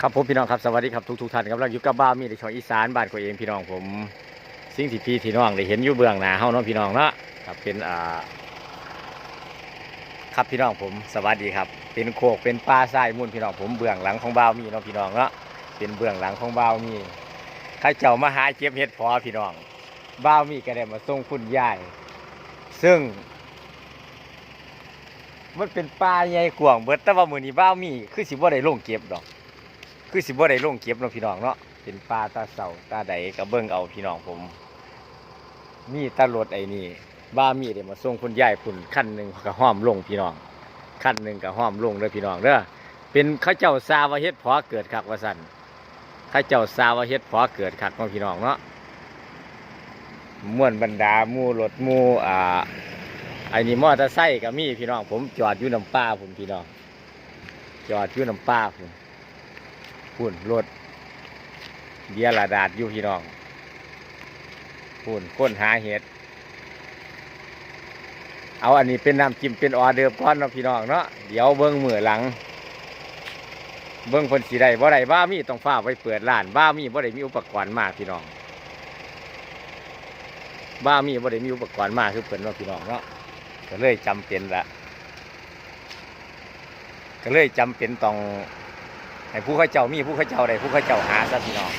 ครับผมพี่น้องครับสวัสดีครับทุกทุกๆท่านครับเราอยู่กับบ้ามีในช่องอีสานบ้านตัวเองพี่น้องผมสิ่งที่พี่ที่น้องได้เห็นอยู่เบื้องหน้าเฮาเนาะพี่น้องเนาะครับเป็นอ่าครับพี่น้องผมสวัสดีครับ เป็นโคกเป็นป่าทรายมุ่นพี่น้องผมเบื้องหลังของบ้ามีเนาะพี่น้องเนาะเป็นเบื้องหลังของบ้ามีข้าเจ้ามาหาเก็บเห็ดพอพี่น้องบ้ามีก็ได้มาส่งคุณยายซึ่งมันเป็นป่าใหญ่กว้างเบิดแต่ว่ามือนี้บ้ามีคือสิบ่ได้ลงเก็บดอก คือสิบ่ได้ลงเก็บเนาะพี่น้องเนาะเป็นปลาตาเสาตาใดก็เบิ่งเอาพี่น้องผม มีตารถไอ้นี่บ้ามีเดี๋ยวมาส่งคุณยายพุ่นขั้นหนึ่งก็ห้อมลงพี่น้องขั้นหนึ่งก็ห้อมลงเด้อพี่น้องเด้อเป็นข้าเจ้าซาวาเฮ็ดพอเกิดคักว่าสั่นข้าเจ้าซาวาเฮ็ดพอเกิดคักเนาะพี่น้องเนาะม่วนบรรดาหมู่รถหมู่อ่าไอ้นี่มอเตอร์ไซค์ก็มีพี่น้อง ผมจอดอยู่น้ำป้าผมพี่น้อง จอดอยู่น้ำป้าผม พุ่นรถเดียระดาดอยู่พี่น้องพุ่นค้นหาเห็ด เอาอันนี้เป็นน้ำจิ้มเป็นออเดิร์ก่อนเนาะพี่น้องเนาะเดี๋ยวเบิ้งมือหลัง เบิ้งคนสีใดบ่ได้บ้ามีต้องฟ้าไว้เปิดร้านบ้ามีบ่ได้มีอุปกรณ์มากพี่น้องบ้ามีบ่ได้มีอุปกรณ์มากคือเปิดเนาะพี่น้องเนาะก็เลยจำเป็นละก็เลยจำเป็นต้อง ให้ผู้ข้าเจ้ามีผู้ข้าเจ้าใดผู้ข้าเจ้าหาซะพี่น้อง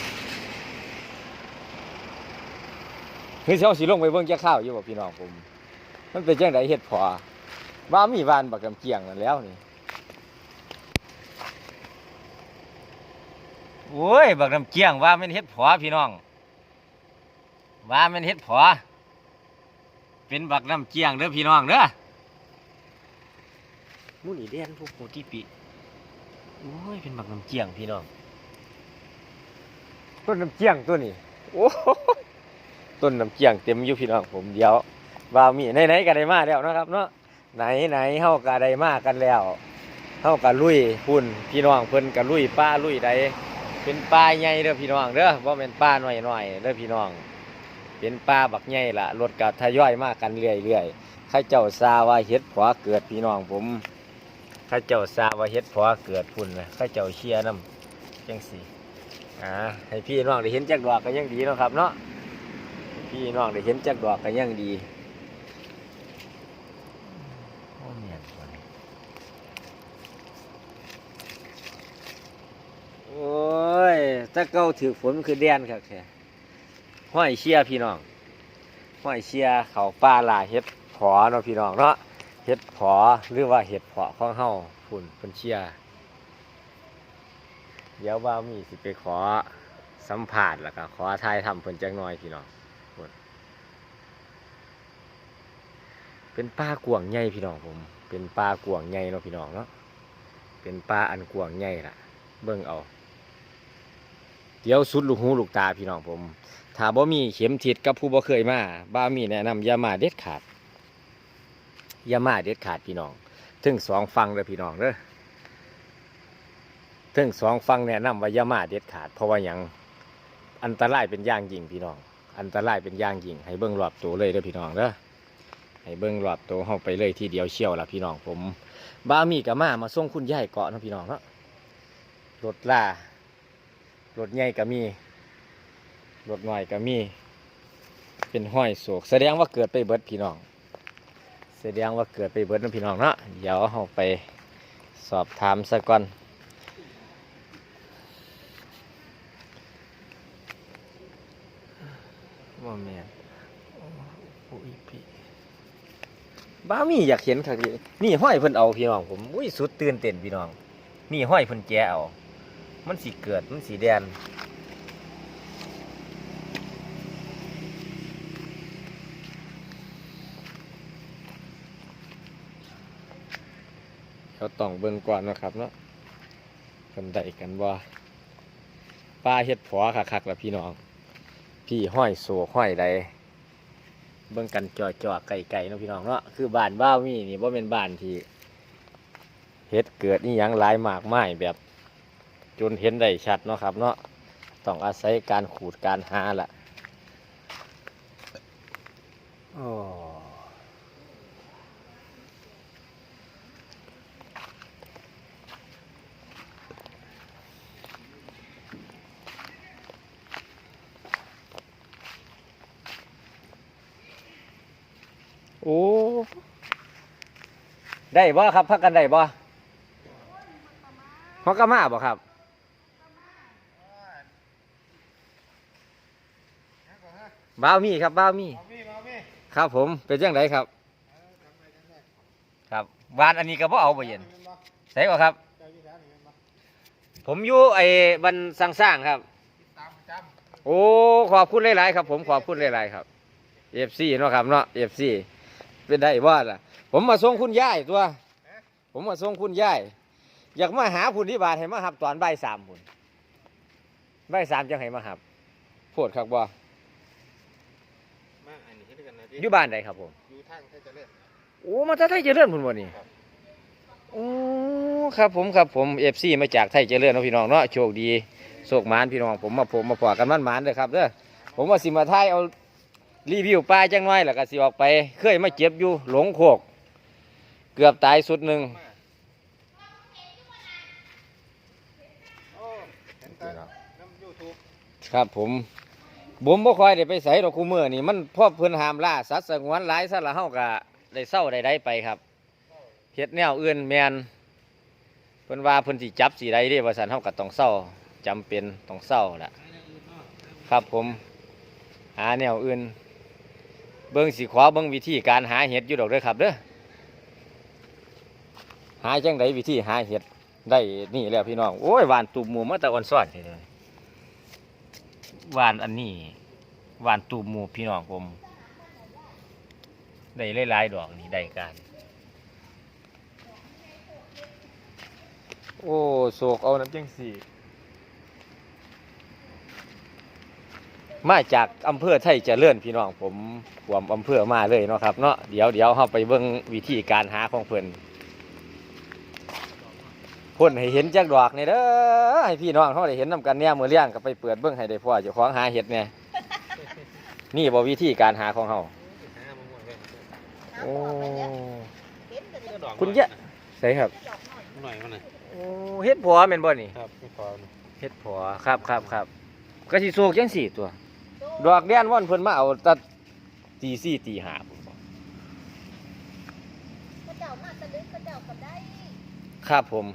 คือเช้าสีลงไปเบิ่งจะข้าวอยู่บ่พี่น้องผม มันเป็นจังไดเฮ็ดพอว่ามีวานบักกำเกียงนั่นแล้วนี่โอ้ยบักกำเกียงว่ามันเฮ็ดพอพี่น้อง ว่ามันเฮ็ดพอเป็นบักน้ำเกียงเด้อพี่น้องเด้อมูนี่เด่นพวกโคติปิ โอ้ยเป็นบักน้ำเจียงพี่น้องต้นน้ำเจียงตัวนี้โอ้ต้นน้ำเจียงเต็มอยู่พี่น้องผมเดี๋ยวว่ามีไหนๆก็ได้มาแล้วนะครับ เนาะไหนไหนๆเฮาก็ได้มากันแล้วเฮาก็ลุยพุ่นพี่น้องเพิ่นก็ลุยป้าลุยใดเป็นป้าใหญ่เด้อพี่น้องเด้อบ่แม่นป้าหน้อยๆเด้อพี่น้อง เป็นป้าบักใหญ่ละรถก็ทยอยมากันเรื่อยๆข้าเจ้าซาว่าเฮ็ดขวาเกิดพี่น้องผม ข้าเจ้าทราบว่าเฮ็ดพอเกิดพุ่นนะข้าเจ้าเชียร์น้ำจังสีอ่าให้พี่น้องได้เห็นจักดอกก็ยังดีเนาะครับเนาะพี่น้องได้เห็นจักดอกก็ยังดีโอ้เมียตัวนี้โอ้ยถ้าเก้าถือฝนมันคือแดนครับแค่ห้อยเชียร์พี่น้องห้อยเชียร์เขาป้าลาเฮ็ดพอเนาะพี่น้องเนาะ เห็ดผอหรือว่าเห็ดเพาะของเฮาฝุ่นเพิ่นเชียเดี๋ยวว่ามีสิไปขอสัมผัสแล้วก็ขอทายทำเพิ่นจักหน่อยพี่น้องเป็นป่ากวางใหญ่พี่น้องผม เป็นป่ากวางใหญ่เนาะพี่น้องเนาะเป็นป่าอันกวางใหญ่ล่ะ เบิ่งเอา เดี๋ยวสุดลูกหูลูกตาพี่น้องผมถ้าบ่มีเข็มทิศกับผู้บ่เคยมาบ้ามีแนะนำยามาเด็ดขาด อย่ามาเด็ดขาดพี่น้องถึงสองฟังเลยพี่น้องเด้อถึงสองฟังแนะนำว่าอย่ามาเด็ดขาด เพราะว่าหยังอันตรายเป็นย่างยิงพี่น้อง อันตรายเป็นย่างยิงให้เบิ้งรอบตัวเลยเด้อพี่น้องเด้อให้เบิ้งรอบตัวเข้าไปเลยทีเดียวเชี่ยวละพี่น้องผมบ้ามีกับมามาส่งคุณยายเกาะนะพี่น้องเนาะรถล่ารถใหญ่ก็มีรถน้อยก็มี เป็นห้อยโศกแสดงว่าเกิดไปเบิดพี่น้อง สดงว่าเกิดไปเบิดน้ำพี่น้องเนาะเดี๋ยวเราไปสอบถามสักก่อนว่าแม่นโอ้ยพี่บ้ามีอยากเห็นค่ะพี่นี่ห้อยเพิ่นเอาพี่น้องผมอุ้ยสุดตื่นเต้นพี่น้อง นี่ห้อยเพิ่นแกเอา มันสีเกิดมันสีแดน เขาต้องเบิ่งก่อนนะครับเนาะเพิ่นได้กันว่าป้าเฮ็ดผอคักๆล่ะพี่น้อง พี่ห้อยโศกห้อยใดเบิ่งกันจ่อๆไก่ๆเนาะพี่น้องเนาะคือบ้านบ้ามีนี่บ่เป็นบ้านที่เฮ็ดเกิดนี่ยังหลายมากมายแบบจนเห็นได้ชัดเนาะครับ เนาะต้องอาศัยการขูดการหาละโอ้ ได้บ่ครับพักกันได้บ่ฮอกกามาบ่ครับบ้าวมีครับบ้าวมีมาพี่มาพี่ครับผมเป็นจังไดครับครับวานอันนี้ก็บ่เอาบ่เย็นใส่บ่ครับ เจ้าอยู่แถวนี้มาผมอยู่ไอ้บันสร้างๆครับตามประจโอ้ขอบคุณหลายๆครับ ผมขอบคุณหลายๆครับเอฟซีเนาะครับเนาะเอฟซีเป็นได้บ่ล่ะ ผมมาส่งคุณยายตัว ผมมาส่งคุณยายอยากมาหาพุ่นที่บาทให้มาหับตอนบ่ายสามพุ่นบ่ายสามจังให้มาหับโพดครับบ่ำมาอันนี้ให้ด้วยกันนะดิอยู่บ้านใดครับผมอยู่ทางไทยเจะเล่นโอ้มาจากไทยเจริญพุ่นบ่นี่ครับโอ้ครับผมครับผมเอฟซีมาจากไทยเจริญเนาะพี่น้องเนาะโชคดีโชคหมานพี่น้องผมมาผมมาพอกันมันหมานเด้อครับเด้อผมว่าสิมาถ่ายเอารีวิวปลาจังน้อยแล้วก็สิออกไป เคยมาเจ็บอยู่หลงโคก เกือบตายสุดหนึ่งครับผมผมบ่คอยได้ไปใส่ดอกคูเมื่อนี่มันพ่อเพิ่นหามล่าสัตว์สงวนหลายซะละเฮาก็ได้เศร้าได้ได้ไปครับเฮ็ดแนวอื่นแมนเพิ่นว่าเพิ่นสิจับสิได้เด้ว่าซั่นเฮาก็ต้องเศร้าจำเป็นต้องเศร้าละครับผมหาแนวอื่น เบิ่งสิขอเบิ่งวิธีการหาเห็ดอยู่ดอกเด้อครับเด้อ หาจังไดวิธีหาเห็ดได้นี่แล้วพี่น้องโอ้ยหวานตูบหมูมาแต่อ่อนซ้อนเลยหวานอันนี้หวานตูบหมูพี่น้องผมได้หลายๆดอกนี่ได้การโอ้โศกเอาน้ำจังสี่ มาจากอำเภอไทยเจริญพี่น้องผมขวมอำเภอมาเลยเนาะครับเนาะเดี๋ยวเดี๋ยวเราไปเบิ่งวิธีการหาของเพิ่น พ่นให้เห็นจักดอกนี่เด้อให้พี่น้องเขาได้เห็นนำกันเนี่ยมือเลี้ยงก็ไปเปิดเบิ่งให้ได้พ่อเจ้าของหาเห็ดเนี่ยนี่บ่วิธีการหาของเฮาหามาหมดเลยโอ้ดอกคุณเยอะใส่ครับหน่อยมาหน่อยโอ้เฮ็ดผัวแม่นบ่นี่ครับไม่พอนะเฮ็ดผัวครับครับครับก็สิโซกจังสี่ตัว ดอกแดนว่อนเพิ่นมาเอาแตัดตีสี่ตีห้าพุ่นบ่พระเจ้ามาตะลึกพระเจ้าก็ได้ครับผม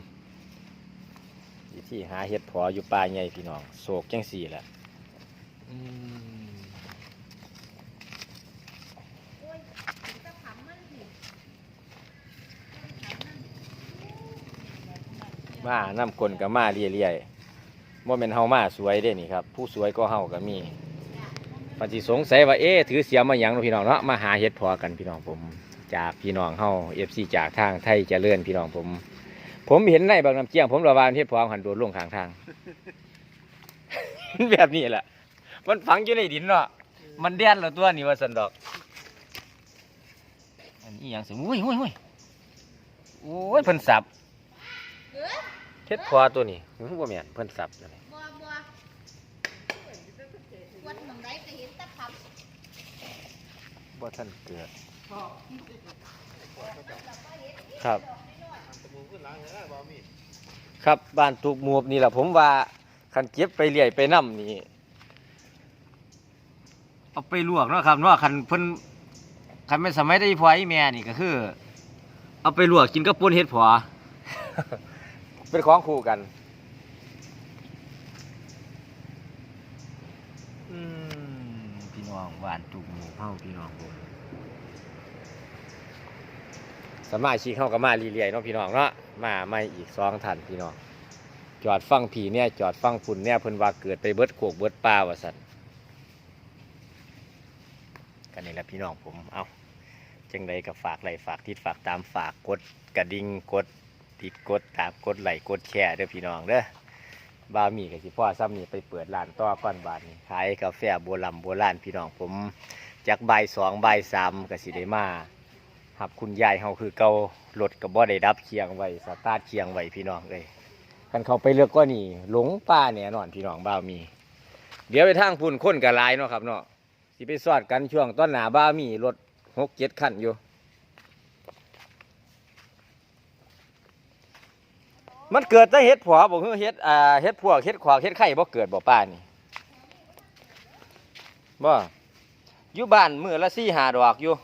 วิธีหาเห็ดพออยู่ป่าใหญ่พี่น้องโศกจังสี่แหละมโอ้ยจะขำมันสิมาน้ำกลนกับมาเรียๆบ่แม่นเฮามาสวยเด้นี่ครับ ผู้สวยก็เฮาก็มีปฏิสงสัยว่าเอ๊ะถือเสียมาหยังนาะพี่น้องเนาะมาหาเห็ดพอกันพี่น้องผม จากพี่น้องเฮา FC จากทางไทยเจริญพี่น้องผม ผมเห็นในบางน้ำเจียง ผมระวานเห็ดพอหันโดดลงข้างทาง แบบนี้แหละ มันฝังอยู่ในดินเนาะ มันแดนแล้วตัวนี่ว่าสันดอก อันนี้อหย่างสิอุ้ยอุ้ยอุ้ยโอ้ยเพิ่นสับเอ้ยเฮ็ดพอตัวนี้หูบ่แม่นเพิ่นสับตัวนี้บัวบัววันหนึ่งได้ก็เห็นแตะขบ่ทันเกิด ครับ ครับบ้านตูกหมูบนี่แหละผมว่าคันเก็บไปเลี้ยไปน้ำนี่เอาไปลวกเนาะครับเนาะคันเพิ่นคันเป็นสมัยได้พ่ออีแม่นี่ก็คือ เอาไปลวกกินกับป่นเฮ็ดพอเป็นของคู่กันอืมพี่น้องบ้านตูกหมูเฮาพี่น้องผมสมาชิกเฮาก็มาเรื่อยๆเนาะพี่น้องเนาะ มาใหม่อีกสองท่านพี่น้องจอดฟังผีเนี่ยจอดฟังฝุ่นเนี่ยเพิ่นว่าเกิดไปเบิดโขกเบิดป่าว่าสันกันนี่แหละพี่น้องผมเอาจังใดกับฝากไหลฝากทิศฝากตามฝากกดกระดิ่งกดติดกดตามกดไหลกดแชร์เด้อพี่น้องเด้อบามีกับสิพ่อซ้ำนี่ไปเปิดร้านต่อก้อนบาทนี่ขายกาแฟโบราณโบราณพี่น้องผมจากใบสองใบสามกับสิได้มา หับคุณยายเฮาคือเการถกับบ่ได้ดับเคียงไว้สตาร์ทเคียงไว้พี่น้องเอ้ยกันเขาไปเลือกก็นี่หลงป่าเนี่ยนอนพี่น้องบ้าวมี เดี๋ยวไปทางพุ่นค้นกับลายเนาะครับเนาะสิไปสอดกันช่วงต้นหนาบ้าวมีรถหกเจ็ดคันอยู่ มันเกิดแต่เฮ็ดผัวบอกคือเฮ็ดอ่าเฮ็ดพวเฮ็ดขวากเฮ็ดไข่บ่เกิดบ่ป้านี่บ่อยู่บ้านมือละสี่หาดอกอยู่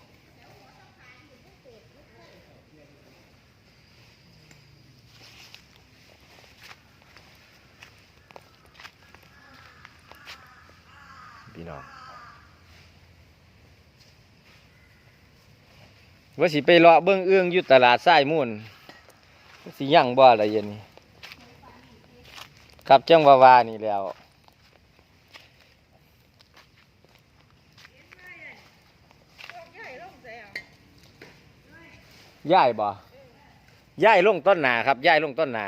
พี่น้องว่าสิไปเลาะเบิ่งเอื้องอยู่ตลาดทรายมูลสิยั่งบ่อะไรเย็นนี้ครับจังวาวานี่แล้วย้ายบ่ย้ายลงต้นหนาครับย้ายลงต้นหนา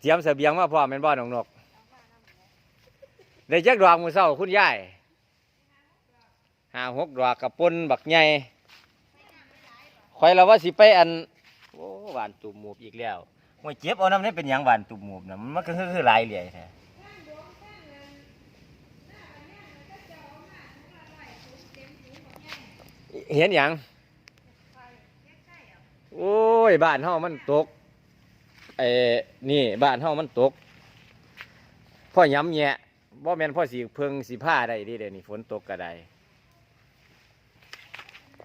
เตรียมเสบียงมาพร้อมเป็นบ่อนองนก ได้จักดอกมือเศร้าคุณยายห้าหกดอกกับปนบักใหญ่คอยเราว่าสิไปอันโอ้หวานตุ่มหมูบอีกแล้วมวยเจ็บเอาน้ำนี่เป็นหยังหวานตุ่มหมูบนะมันก็คือคือลายเหลี่ยแท้เห็นหยังโอ้ยบ้านเฮามันตกไอ้นี่บ้านเฮามันตกพ่อย้ำแยะ บ่แม่นพ่อสีเพิงสีผ้าได้ดิเดี๋ยวนี้ฝนตกก็ได้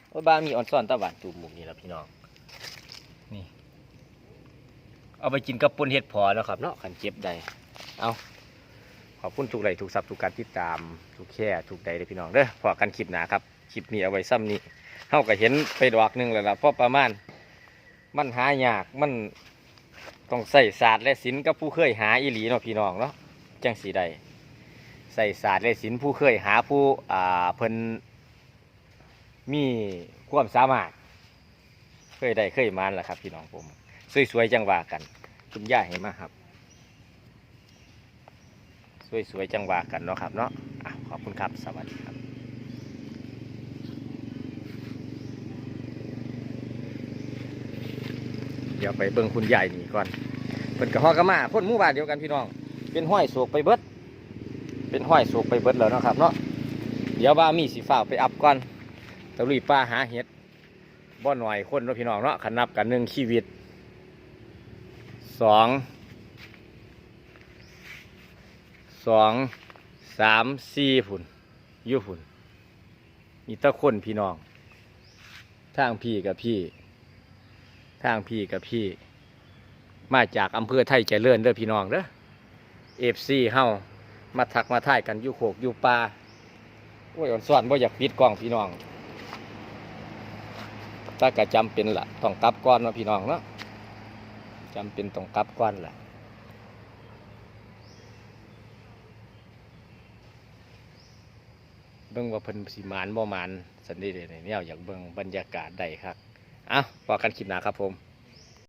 โอ้ยบ้านมีออนซ่อนตะวันตูมหมุกนี่ละพี่น้องนี่เอาไปกินกับปุ้นเห็ดพอแล้วครับเนาะขันเจ็บได้เอาขอบคุณทุกไลทุกซับทุกการติดตามทุกแค่ทุกใดเลยพี่น้องเด้อพอกันคลิปหนาครับคลิปนี้เอาไว้ซ้ำนี้เฮาก็เห็นไปดอกหนึ่งแล้วล่ะพอประมาณมันหายากมันต้องใส่ศาสตร์และศิลป์กับผู้เคยหาอีหลีเนาะพี่น้องเนาะจังสีใด ใส่ศาสตร์และศิลป์ผู้เคยหาผู้อ่าเพิ่นมีความสามารถ เคยได้เคยมานแหละครับพี่น้องผมสวยๆจังหวะกันคุณย่าเห็นมาครับ สวยๆจังหวะกันเนาะครับเนาะอะขอบคุณครับสวัสดีครับเดี๋ยวไปเบิ่งคุณยายนี่ก่อนเพิ่นกับฮอกะมาคนมู่บ้านเดียวกันพี่น้อง เป็นห้อยโศกไปเบิด เป็นห้อยโศกไปเบิดแล้วนะครับเนาะเดี๋ยวว่ามีสีฟ้าไปอัพก่อนตะลุยป้าหาเห็ดบ่หน่อยคนเนาะพี่น้องเนาะขันนับกันหนึ่งชีวิตสองสองสามสี่ฝุ่นยุฝุ่นมีตะคนพี่น้อง ทางพี่กับพี่ ทางพี่กับพี่ มาจากอำเภอไทยเจริญเด้อพี่น้องเด้อเอฟซีเฮา มาทักมาท่ายกันอยู่โขกอยู่ปลาโอ้ยอ่อนสอนบ่อยากปิดกล้องพี่น้องถ้าก็จำเป็นละต้องกลับก่อนเนาพี่น้องเนาะจำเป็นต้องกลับก่อนละเบิ่งว่าเพิ่นสิหมานบ่มานสันนิษฐานแนวอยากเบิ่งบรรยากาศได้ครับอะพอกันคลิปหนาครับผม